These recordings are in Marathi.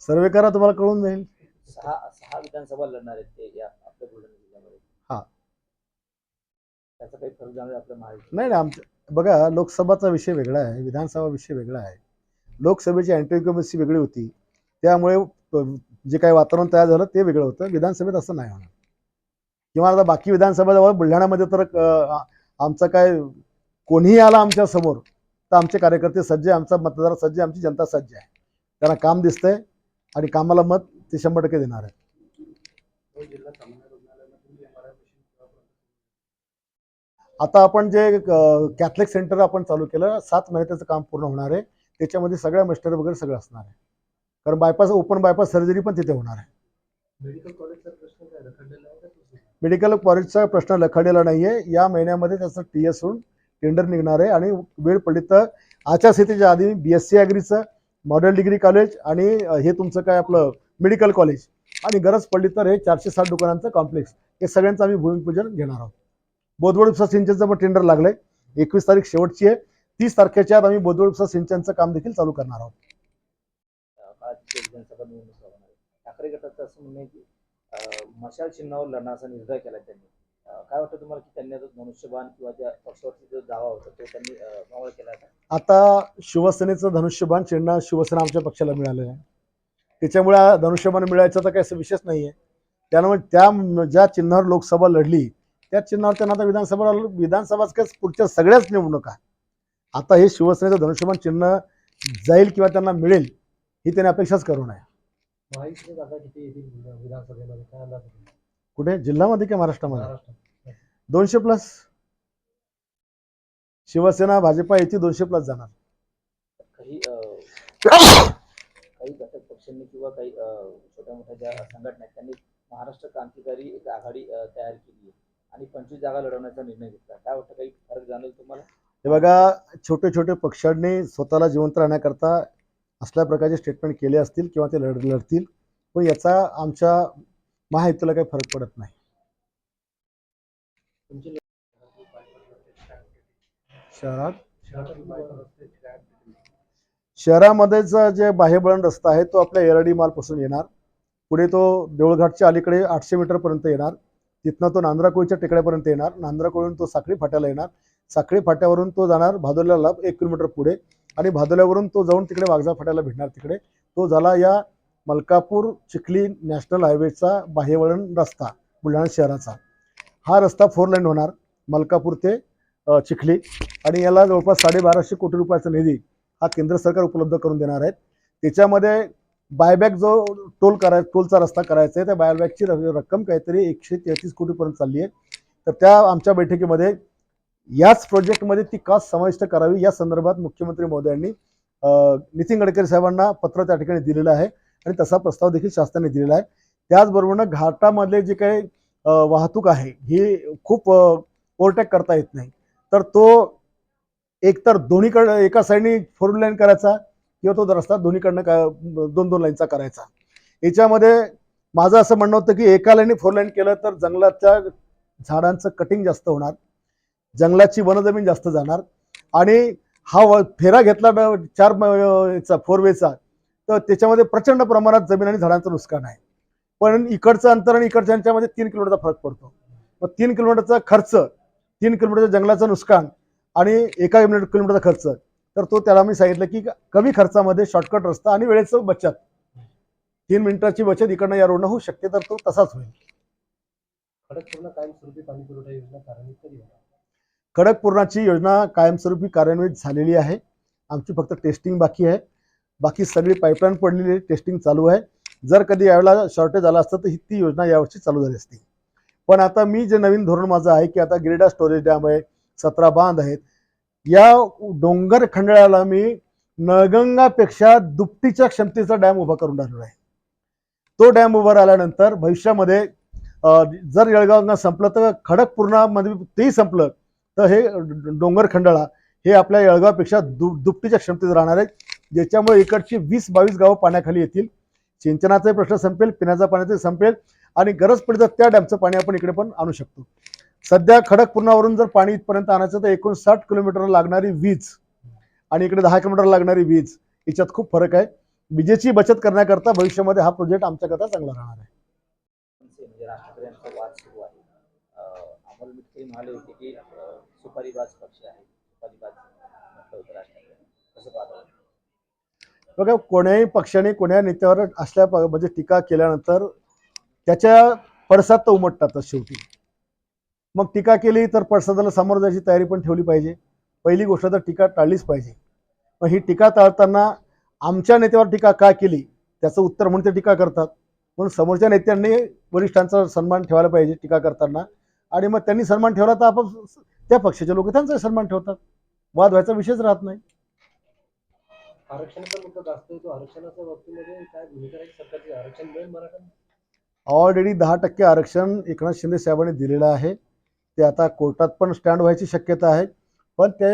सर्वे करा तुम्हाला कळून जाईल. सहा सहा विधानसभा लढणार आहेत ते या आपल्या बुलढाणा जिल्ह्यामध्ये. हा. त्याचा काही फरक आपल्या महाराष्ट्र नाही नाही आमचं बघा लोकसभाचा विषय वेगळा आहे विधानसभा विषय वेगळा आहे. लोकसभेची अँटी वेगळी होती. त्यामुळे अ, जे काही वातावरण तयार झालं ते वेगळं होतं. विधानसभेत असं नाही होणार. किंवा आता बाकी विधानसभा जवळ बुलढाण्यामध्ये तर अ, आ- आमचं काय कोणीही आला आमच्यासमोर तर आमचे कार्यकर्ते सज्ज आहे आमचा मतदार सज्ज आहे आमची जनता सज्ज आहे. त्यांना काम दिसतंय. आणि कामाला मत ते शंभर टक्के देणार आहे. आता आपण जे कॅथलिक सेंटर आपण चालू केलं सात महिने त्याचं काम पूर्ण होणार आहे. त्याच्यामध्ये सगळ्या मस्टर वगैरे सगळं असणार आहे. कारण बायपास ओपन बायपास सर्जरी पण तिथे होणार आहे? मेडिकल कॉलेजचा प्रश्न लखडलेला नाही आहे. या महिन्यामध्ये त्याचं टी एस होऊन टेंडर निघणार आहे. आणि वेळ पडली तर आचारसंहितेच्या आधी बी एस सी ॲग्रीचं मॉडेल डिग्री कॉलेज आणि हे तुमचं काय आपलं मेडिकल कॉलेज. आणि गरज पडली तर हे चारशे साठ दुकानांचं कॉम्प्लेक्स हे सगळ्यांचं आम्ही भूमिपूजन घेणार आहोत. बोधवड उपसा सिंचनचं पण टेंडर लागलंय. एकवीस तारीख शेवटची आहे. तीस तारखेच्या आत आम्ही बोधवड उपसा सिंचनचं काम देखील चालू करणार आहोत. ठाकरे गटाचं असं म्हणणं आहे की मशाल चिन्हावर लढण्याचा निर्धार केला त्यांनी. काय वाटतं तुम्हाला की त्यांनी आता धनुष्यबाण किंवा त्या पक्षावरती जो दावा होता तो त्यांनी अं, मावळ केला आता शिवसेनेचं धनुष्यबाण चिन्ह शिवसेना आमच्या पक्षाला मिळालं आहे. त्याच्यामुळे धनुष्यबाण मिळायचा तर काही असं विशेष नाही आहे त्यामुळे त्या ज्या चिन्हावर लोकसभा लढली त्या चिन्हावर त्यांना आता विधानसभा विधानसभाच काय पुढच्या सगळ्याच निवडणुका आता हे शिवसेनेचं धनुष्यबाण चिन्ह जाईल किंवा त्यांना मिळेल ही त्यांनी अपेक्षाच करू नये? कुठे? जिल्ह्यामध्ये की महाराष्ट्रामध्ये. दोनशे प्लस. शिवसेना भाजपा याची दोनशे प्लस जाणार. काही अं, काही घटक पक्षांनी किंवा काही अं, छोट्या मोठ्या ज्या संघटना आहेत त्यांनी महाराष्ट्र क्रांतिकारी एक आघाडी अं, तयार केली आहे आणि पंचवीस जागा लढवण्याचा निर्णय घेतला काय वाटतं काही फरक जाणवेल तुम्हाला? हे बघा छोटे छोटे पक्षांनी स्वतःला जिवंत राहण्याकरता असल्या प्रकारचे स्टेटमेंट केले असतील किंवा ते लढ लढतील. पण याचा आमच्या महायुतीला काही फरक पडत नाही. शहरात? काय शहरामध्येच जे बाह्यबळण रस्ता आहे तो आपल्या एरडी मालपासून येणार. पुढे तो देऊळघाटच्या अलीकडे आठशे मीटरपर्यंत येणार. तिथनं तो नांद्राकोळीच्या टेकड्यापर्यंत येणार. नांद्राकोळीहून तो साखळी फाट्याला येणार. साखळी फाट्यावरून तो जाणार भादोल्याला एक किलोमीटर पुढे आणि भादोल्यावरून तो जाऊन तिकडे वाघजा फाट्याला भेटणार तिकडे. तो झाला या मलकापूर चिखली नॅशनल हायवेचा बाह्यवळण रस्ता बुलढाणा शहराचा. हा रस्ता फोर लाईन होणार मलकापूर ते चिखली. आणि याला जवळपास साडेबाराशे कोटी रुपयाचा निधी हा केंद्र सरकार उपलब्ध करून देणार आहे. त्याच्यामध्ये बायबॅक जो टोल कराय टोलचा रस्ता करायचा आहे त्या बायबॅकची र- रक्कम काहीतरी एकशे तेहतीस कोटीपर्यंत चालली आहे. तर त्या आमच्या बैठकीमध्ये याच प्रोजेक्टमध्ये ती कास्ट समाविष्ट करावी या संदर्भात मुख्यमंत्री महोदयांनी नितीन गडकरी साहेबांना पत्र त्या ठिकाणी दिलेलं आहे. आणि तसा प्रस्ताव देखील शासनाने दिलेला आहे. त्याचबरोबर घाटामधले जे काही वाहतूक आहे ही खूप ओव्हरटेक करता येत नाही. तर तो एकतर दोन्हीकडं एका साईडनी फोर लाईन करायचा किंवा तो रस्ता दोन्हीकडनं का दोन दोन लाईनचा करायचा. याच्यामध्ये माझं असं म्हणणं होतं की एका लाईनी फोर लाईन केलं तर जंगलाच्या झाडांचं कटिंग जास्त होणार जंगलाची वनजमीन जास्त जाणार आणि हा व- फेरा घेतला चार याचा फोर वेचा तर त्याच्यामध्ये प्रचंड प्रमाणात जमीन आणि झाडांचं नुकसान आहे. पण इकडचं अंतर आणि इकडच्या यांच्यामध्ये तीन किलोमीटरचा फरक पडतो. मग तीन किलोमीटरचा खर्च तीन किलोमीटरच्या जंगलाचं नुकसान आणि एका किलोमीटर किलोमीटरचा खर्च तर तो त्याला मी सांगितलं की कमी खर्चामध्ये शॉर्टकट रस्ता आणि वेळेचं बचत. तीन मिनिटाची बचत इकडनं या रोडनं होऊ शकते तर तो तसाच होईल. खडकपूर्णाची योजना कायमस्वरूपी कार्यान्वित झालेली आहे. आमची फक्त टेस्टिंग बाकी आहे. बाकी सगळी पाईपलाईन पडलेली टेस्टिंग चालू आहे. जर कधी यावेळेला शॉर्टेज आला असतं तर ही ती योजना यावर्षी चालू झाली असती. पण आता मी जे नवीन धोरण माझं आहे की आता ग्रेडा स्टोरेज डॅम आहे सतरा बांध आहेत या डोंगर खंडाळ्याला मी नळगंगापेक्षा दुपटीच्या क्षमतेचा डॅम उभा करून राहिलो आहे. तो डॅम उभा राहिल्यानंतर भविष्यामध्ये जर येळगावना संपलं तर खडकपूर्णामध्ये तेही संपलं तर हे डोंगर खंडाळा हे आपल्या येळगावपेक्षा दु दुपटीच्या क्षमतेत राहणार आहे ज्याच्यामुळे इकडची वीस बावीस गावं पाण्याखाली येतील. सिंचनाचाही प्रश्न संपेल पिण्याचा पाण्याचाही संपेल आणि गरज पडली तर त्या डॅमचं पाणी आपण इकडे पण आणू शकतो. सध्या खडकपूर्णावरून जर पाणी इथपर्यंत आणायचं तर एकोणसाठ किलोमीटर लागणारी वीज आणि इकडे दहा किलोमीटर लागणारी वीज याच्यात खूप फरक आहे. विजेची बचत करण्याकरता भविष्यामध्ये हा प्रोजेक्ट आमच्याकरता चांगला राहणार आहे. सुपारी बघा कोण्याही पक्षाने कोण्या नेत्यावर असल्या म्हणजे टीका केल्यानंतर त्याच्या पडसाद तर उमटतातच शेवटी. मग टीका केली तर पडसादाला सामोरं जायची तयारी पण ठेवली पाहिजे. पहिली गोष्ट तर टीका टाळलीच पाहिजे. मग ही टीका टाळताना आमच्या नेत्यावर टीका का केली? त्याचं उत्तर म्हणून ते टीका करतात. म्हणून समोरच्या नेत्यांनी वरिष्ठांचा सन्मान ठेवायला पाहिजे टीका करताना. आणि मग त्यांनी सन्मान ठेवला तर आपण त्या पक्षाचे लोक त्यांचा सन्मान ठेवतात. वाद व्हायचा विषयच राहत नाही. आरक्षणाचा मुद्दा जास्त येतो आरक्षणाच्या बाबतीमध्ये काय भूमिका राहील सरकारची? आरक्षण मिळेल मराठा ऑलरेडी दहा टक्के आरक्षण एकनाथ शिंदे साहेबांनी दिलेलं आहे. ते आता कोर्टात पण स्टँड व्हायची शक्यता आहे. पण ते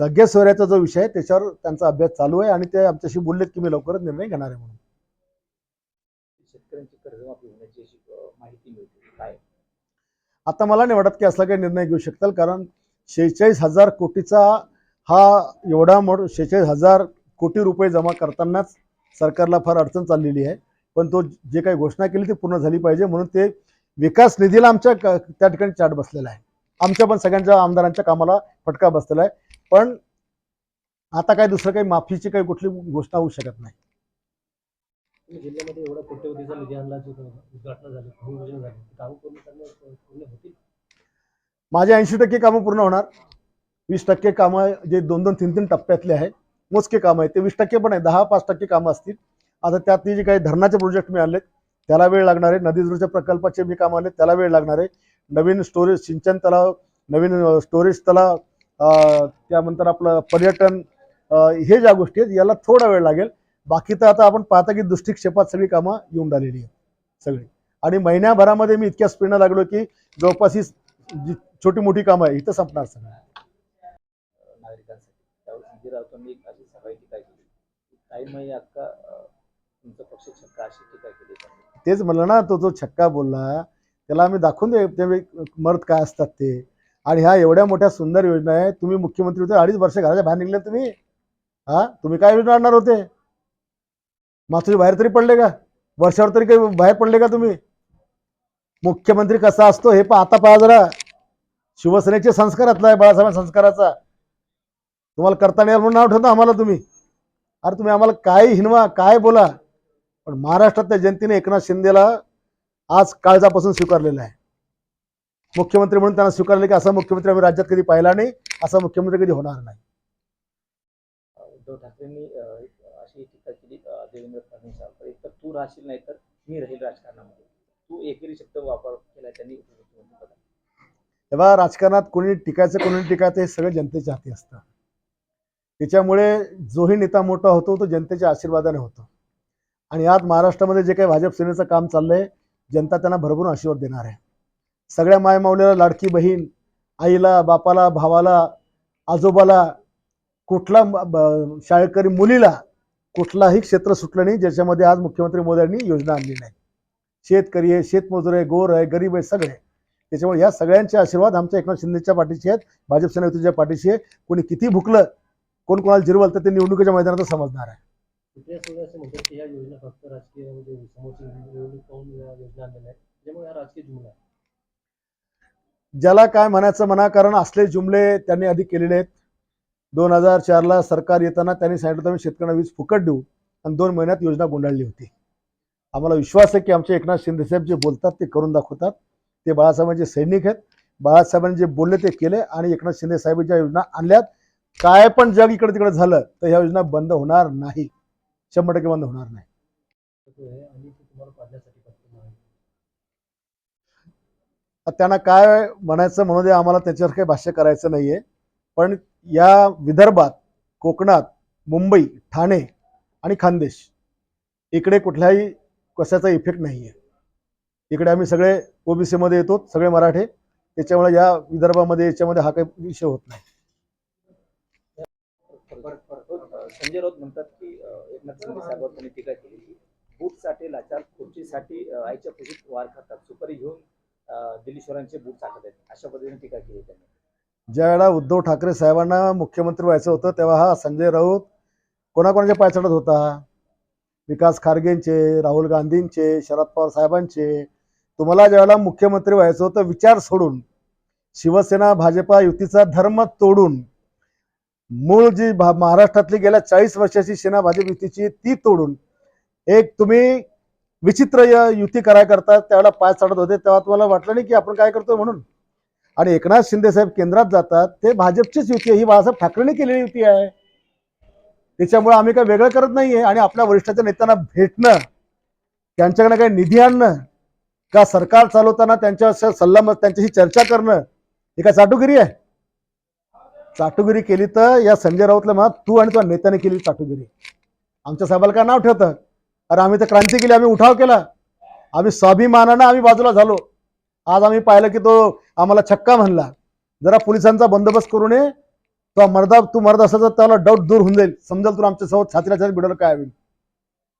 सगळ्या सोयऱ्याचा जो विषय आहे त्याच्यावर त्यांचा अभ्यास चालू आहे आणि ते आमच्याशी बोललेत की मी लवकरच निर्णय घेणार आहे म्हणून. शेतकऱ्यांची कर्जमाफी होण्याची माहिती मिळते. काय? आता मला नाही वाटत की असला काही निर्णय घेऊ शकताल कारण शेहेचाळीस हजार कोटीचा हा एवढा मोठ शेहेचाळीस हजार कोटी रुपये जमा करतानाच सरकारला फार अडचण चाललेली आहे. पण तो जे काही घोषणा केली ती पूर्ण झाली पाहिजे. म्हणून ते विकास निधीला आमच्या त्या ठिकाणी चार्ट बसलेला आहे. आमच्या पण सगळ्यांच्या आमदारांच्या कामाला फटका बसलेला आहे. पण आता काय दुसरं काही माफीची काही कुठली घोषणा होऊ शकत नाही. तुम्ही जिल्ह्यामध्ये एवढा कोट्यवधीचा निधी आणला जो उद्घाटन झाले भूमिपूजन झाले ते कामं पूर्ण करणे पूर्ण होतील? माझे ऐंशी टक्के कामं पूर्ण होणार. वीस टक्के कामं जे दोन दोन तीन तीन टप्प्यातले आहेत मोजके कामं आहेत. ते वीस टक्के पण आहे दहा पाच टक्के कामं असतील. आता त्यातली जे काही धरणाचे प्रोजेक्ट मिळाले त्याला वेळ लागणार आहे. नदी प्रकल्पाचे मी काम आले त्याला वेळ लागणार आहे. नवीन स्टोरेज सिंचन तलाव नवीन स्टोरेज तलाव त्यानंतर आपलं पर्यटन हे ज्या गोष्टी आहेत याला थोडा वेळ लागेल. बाकी तर आता आपण पाहता की दृष्टिक्षेपात सगळी कामं येऊन राहिलेली आहेत सगळी. आणि महिन्याभरामध्ये मी इतक्या स्पीडनं लागलो की जवळपास ही जी छोटी मोठी कामं आहे इथं संपणार सगळं. त्यावर अशी सगळी टीका केली. काही महिने अक्का तुमचा पक्ष छक्का अशी टीका केली. तेच म्हणलं ना तो जो छक्का बोलला त्याला आम्ही दाखवून दे मर्द काय असतात ते. आणि ह्या एवढ्या मोठ्या सुंदर योजना आहे तुम्ही मुख्यमंत्री होते अडीच वर्ष घराच्या बाहेर निघले तुम्ही. हा? तुम्ही काय योजना आणणार होते? मागच्या बाहेर तरी पडले का? वर्षावर तरी काही बाहेर पडले का तुम्ही? मुख्यमंत्री कसा असतो हे पहा आता पहा जरा. शिवसेनेचे संस्कारातला आहे बाळासाहेब संस्काराचा. तुम्हाला करता नाही म्हणून नाव ठेवता आम्हाला तुम्ही. अरे तुम्ही आम्हाला काय हिनवा काय बोला. पण महाराष्ट्रातल्या जनतेने एकनाथ शिंदेला आज काळजापासून स्वीकारलेलं आहे. मुख्यमंत्री म्हणून त्यांना स्वीकारले की असा मुख्यमंत्री आम्ही राज्यात कधी पाहिला नाही असा मुख्यमंत्री कधी होणार नाही. उद्धव ठाकरेंनी अशी टीका केली देवेंद्र तर तू राहशील नाही तर मी राहील राजकारणामध्ये. तू एकेरी शब्द वापर केला त्यांनी. तेव्हा राजकारणात कोणी टिकायचं कोणी टिकायचं हे सगळं जनतेच्या हाती असतं. त्याच्यामुळे जोही नेता मोठा होतो तो जनतेच्या आशीर्वादाने होतो. आणि आज महाराष्ट्रामध्ये जे काही भाजप सेनेचं काम चाललंय जनता त्यांना भरभरून आशीर्वाद देणार आहे. सगळ्या मायमाऊलीला लाडकी बहीण आईला बापाला भावाला आजोबाला कुठला ब- शाळकरी मुलीला कुठलाही क्षेत्र सुटलं नाही ज्याच्यामध्ये आज मुख्यमंत्री मोदयांनी योजना आणलेली आहे शेतकरी आहे शेतमजूर आहे गोर आहे गरीब आहे सगळे. त्याच्यामुळे या सगळ्यांचे आशीर्वाद आमच्या एकनाथ शिंदेच्या पाठीशी आहेत भाजप सेना युतीच्या पाठीशी आहे. कोणी किती भुकलं कोण कोणाला जिरवलं तर ते निवडणुकीच्या मैदानात समजणार आहे. म्हणजे आहे. ज्याला काय म्हणायचं म्हणा कारण असले जुमले त्यांनी आधी केलेले आहेत. दोन हजार चारला सरकार येताना त्यांनी सांगितलं आम्ही शेतकऱ्यांना वीज फुकट देऊ. आणि दोन महिन्यात योजना गुंडाळली होती. आम्हाला विश्वास आहे की आमचे एकनाथ शिंदेसाहेब जे बोलतात ते करून दाखवतात. ते बाळासाहेबांचे सैनिक आहेत. बाळासाहेबांनी जे बोलले ते केले आणि एकनाथ शिंदे साहेब ज्या योजना आणल्यात काय पण जग इकडे तिकडे झालं तर ह्या योजना बंद होणार नाही. शंभर टक्के बंद होणार नाही. आता त्यांना काय म्हणायचं म्हणू दे आम्हाला त्याच्यावर काही भाष्य करायचं नाहीये. पण या विदर्भात कोकणात मुंबई ठाणे आणि खानदेश इकडे कुठल्याही कशाचा इफेक्ट नाही आहे इकडे आम्ही सगळे ओबीसीमध्ये येतो सगळे मराठे. त्याच्यामुळे या विदर्भामध्ये याच्यामध्ये हा काही विषय होत नाही अं, संजय राऊत म्हणतात की अं, एकनाथ शिंदे साहेबांवर त्यांनी टीका केली बूटसाठी लाचार खुर्चीसाठी आईच्या खुशीत वार खातात सुपारी घेऊन दिल्लीश्वरांचे बूट चाकत आहेत. अशा पद्धतीने टीका केली त्यांनी. ज्यावेळेला उद्धव ठाकरे साहेबांना मुख्यमंत्री व्हायचं होतं तेव्हा हा संजय राऊत कोणाकोणाच्या पायचडत होता? विकास खारगेंचे राहुल गांधींचे शरद पवार साहेबांचे. तुम्हाला ज्यावेळेला मुख्यमंत्री व्हायचं होतं विचार सोडून शिवसेना भाजपा युतीचा धर्म तोडून मूळ जी महाराष्ट्रातली गेल्या चाळीस वर्षाची सेना भाजप युतीची ती तोडून एक तुम्ही विचित्र युती कराय करता त्यावेळेला पाय चढत होते तेव्हा तुम्हाला वाटलं नाही की आपण काय करतोय म्हणून. आणि एकनाथ शिंदे साहेब केंद्रात जातात ते भाजपचीच युती आहे ही बाळासाहेब ठाकरेंनी केलेली युती आहे. त्याच्यामुळे आम्ही काय वेगळं करत नाहीये आणि आपल्या वरिष्ठाच्या नेत्यांना भेटणं त्यांच्याकडे काही निधी आणणं का सरकार चालवताना त्यांच्या सल्ला त्यांच्याशी चर्चा करणं ही काय चाटुगिरी आहे? चाटुगिरी केली तर या संजय राऊतला म्हणा तू आणि तुझ्या नेत्याने केली चाटुगिरी. आमच्या साहेबाला काय नाव ठेवतं? अरे आम्ही तर क्रांती केली आम्ही उठाव केला. आम्ही स्वाभिमानानं आम्ही बाजूला झालो. आज आम्ही पाहिलं की तो आम्हाला छक्का म्हणला. जरा पोलिसांचा बंदोबस्त करू नये. तो मर्दा तू मर्द असेल तर त्याला डाऊट दूर होऊन जाईल. समजेल तुला आमच्यासोबत छातीला छाती बिडवलं काय होईल.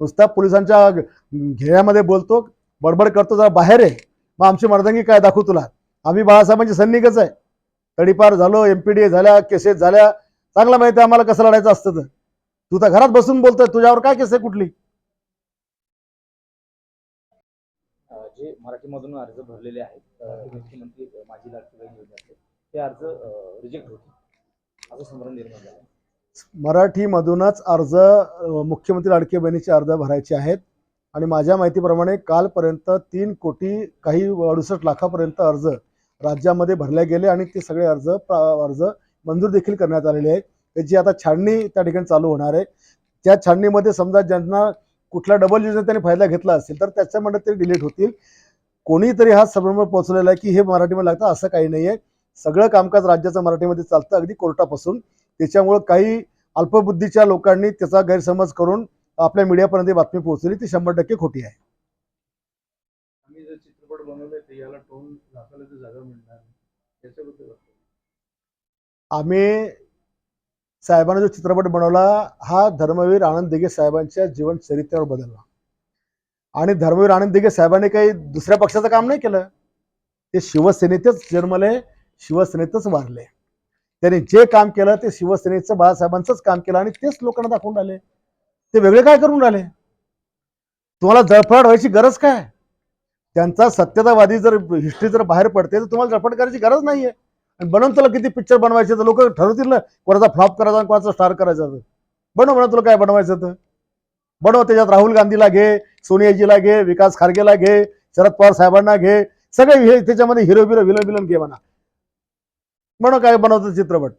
नुसता पोलिसांच्या घेण्यामध्ये बोलतो बडबड करतो जरा बाहेर आहे मग आमची मर्दंगी काय दाखवू तुला? आम्ही बाळासाहेबांची सैनिकच आहे. तडीपार झालो एमपीडी झाल्या केसेस झाल्या. चांगलं माहिती आम्हाला कसं लढायचं असतं तर. तू तर घरात बसून बोलतोय तुझ्यावर काय केस आहे कुठली? जे मराठीमधून अर्ज भरलेले आहेत मुख्यमंत्री माजी लाडकी बहीण ते अर्ज रिजेक्ट होते असं संभ्रम निर्माण झाला. मराठीमधूनच अर्ज मुख्यमंत्री लाडकी बहिणीचे अर्ज भरायचे आहेत. आणि माझ्या माहितीप्रमाणे कालपर्यंत तीन कोटी काही अडुसष्ट लाखापर्यंत अर्ज राज्यामध्ये भरले गेले आणि ते सगळे अर्ज अर्ज मंजूर देखील करण्यात आलेले आहेत. त्याची आता छाननी त्या ठिकाणी चालू होणार आहे. त्या छाननीमध्ये समजा ज्यांना कुठला डबल योजनेत त्यांनी फायदा घेतला असेल तर त्याच्यामध्ये ते डिलीट होतील. कोणीतरी हा संभ्रम पोहोचलेला आहे की हे मराठीमध्ये लागतं असं काही नाही आहे सगळं कामकाज राज्याचं मराठीमध्ये चालतं अगदी कोर्टापासून. त्याच्यामुळं काही अल्पबुद्धीच्या लोकांनी त्याचा गैरसमज करून आपल्या मीडियापर्यंत बातमी पोहोचली. ती शंभर टक्के खोटी आहे. आम्ही तर याला टोन दाखवण्याची जागा मिळणार याच्याबद्दल आम्ही साहेबांना जो चित्रपट बनवला हा धर्मवीर आनंद दिघे साहेबांच्या जीवन चरित्र्यावर बदलला. आणि धर्मवीर आनंद दिघे साहेबांनी काही दुसऱ्या पक्षाचं काम नाही केलं. ते शिवसेनेतच जन्मले शिवसेनेतच वारले. त्यांनी जे काम केलं ते शिवसेनेचं बाळासाहेबांचंच काम केलं आणि तेच लोकांना दाखवून राहिले. ते वेगळे काय करून राहिले? तुम्हाला जळफळाट व्हायची गरज काय? त्यांचा सत्यतावादी जर हिस्ट्री जर बाहेर पडते तर तुम्हाला जळफळ करायची गरज नाहीये. आणि बनवून तुला किती पिक्चर बनवायचे तर लोक ठरवतील ना कोणाचा फ्लॉप करायचा आणि कोणाचा स्टार करायचा तर. बनव म्हणा तुला काय बनवायचं तर. बनव त्याच्यात राहुल गांधीला घे सोनियाजीला घे विकास खारगेला घे शरद पवार साहेबांना घे. सगळे हे त्याच्यामध्ये हिरो बिरो विलन विलन घे म्हणा. म्हणून काय बनवतं चित्रपट?